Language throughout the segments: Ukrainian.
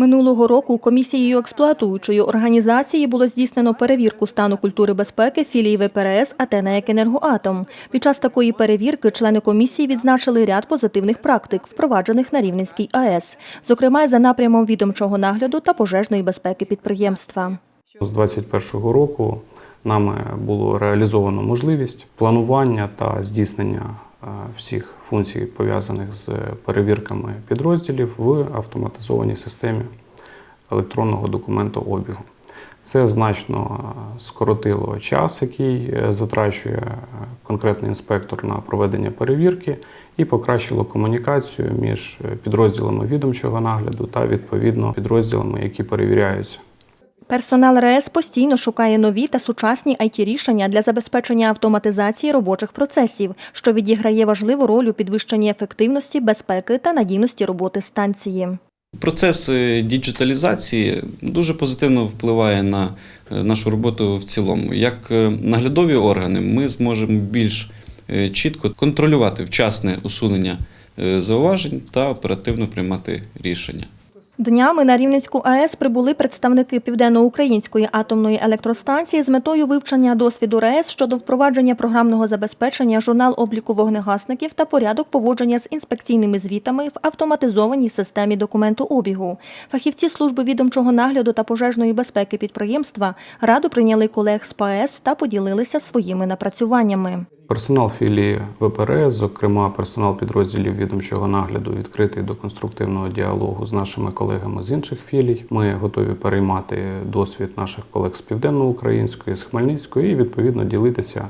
Минулого року комісією експлуатуючої організації було здійснено перевірку стану культури безпеки філії ВПРС АТ «НАЕК Енергоатом. Під час такої перевірки члени комісії відзначили ряд позитивних практик, впроваджених на Рівненській АЕС, зокрема за напрямом відомчого нагляду та пожежної безпеки підприємства. З 2021 року нами було реалізовано можливість планування та здійснення всіх функцій, пов'язаних з перевірками підрозділів в автоматизованій системі електронного документообігу. Це значно скоротило час, який е, затрачує е, конкретний інспектор на проведення перевірки, і покращило комунікацію між е, підрозділами відомчого нагляду та відповідно підрозділами, які перевіряються. Персонал РЕС постійно шукає нові та сучасні IT-рішення для забезпечення автоматизації робочих процесів, що відіграє важливу роль у підвищенні ефективності, безпеки та надійності роботи станції. Процес е, діджиталізації дуже позитивно впливає на е, нашу роботу в цілому. Як е, наглядові органи, ми зможемо більш чітко контролювати вчасне усунення зауважень та оперативно приймати рішення. Днями на Рівненську АЕС прибули представники Південноукраїнської атомної електростанції з метою вивчення досвіду РЕС щодо впровадження програмного забезпечення, журнал обліку вогнегасників та порядок поводження з інспекційними звітами в автоматизованій системі документообігу. Фахівці служби відомчого нагляду та пожежної безпеки підприємства раду прийняли колег з ПАЕС та поділилися своїми напрацюваннями. Персонал філії ВПРС, зокрема персонал підрозділів відомчого нагляду, відкритий до конструктивного діалогу з нашими колегами з інших філій. Ми готові переймати досвід наших колег з південноукраїнської, з Хмельницької і відповідно ділитися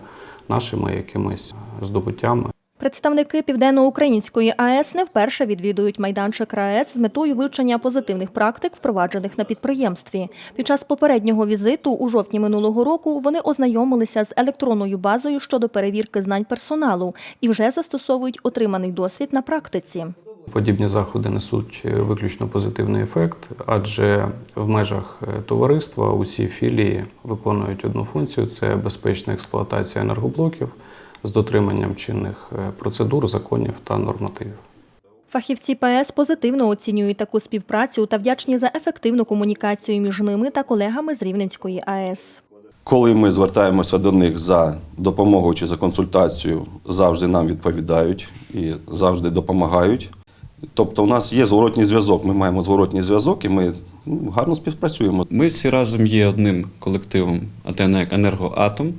нашими якимись здобуттями. Представники Південноукраїнської АЕС не вперше відвідують майданчик РАЕС з метою вивчення позитивних практик, впроваджених на підприємстві. Під час попереднього візиту у жовтні минулого року вони ознайомилися з електронною базою щодо перевірки знань персоналу і вже застосовують отриманий досвід на практиці. Подібні заходи несуть виключно позитивний ефект, адже в межах е, товариства усі філії виконують одну функцію це безпечна експлуатація енергоблоків з дотриманням чинних е, процедур, законів та нормативів. Фахівці ПАЕС позитивно оцінюють таку співпрацю та вдячні за ефективну комунікацію між ними та колегами з Рівненської АЕС. Коли ми звертаємося до них за допомогою чи за консультацією, завжди нам відповідають і завжди допомагають. Тобто, у нас є зворотній зв'язок. Ми маємо зворотній зв'язок і ми ну, гарно співпрацюємо. Ми всі разом є одним колективом АТНЕК «Енергоатом»,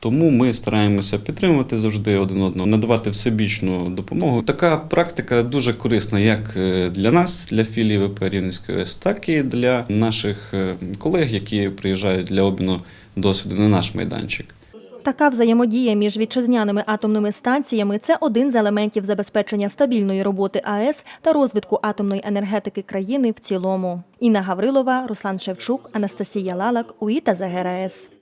тому ми стараємося підтримувати завжди один одного, надавати всебічну допомогу. Така практика дуже корисна як е, для нас, для філії ВП Рівненської ОС, так і для наших е, колег, які приїжджають для обміну досвіду на наш майданчик. Така взаємодія між вітчизняними атомними станціями це один з елементів забезпечення стабільної роботи АЕС та розвитку атомної енергетики країни в цілому. Інна Гаврилова, Руслан Шевчук, Анастасія Лалак, УІТА ЗГРС.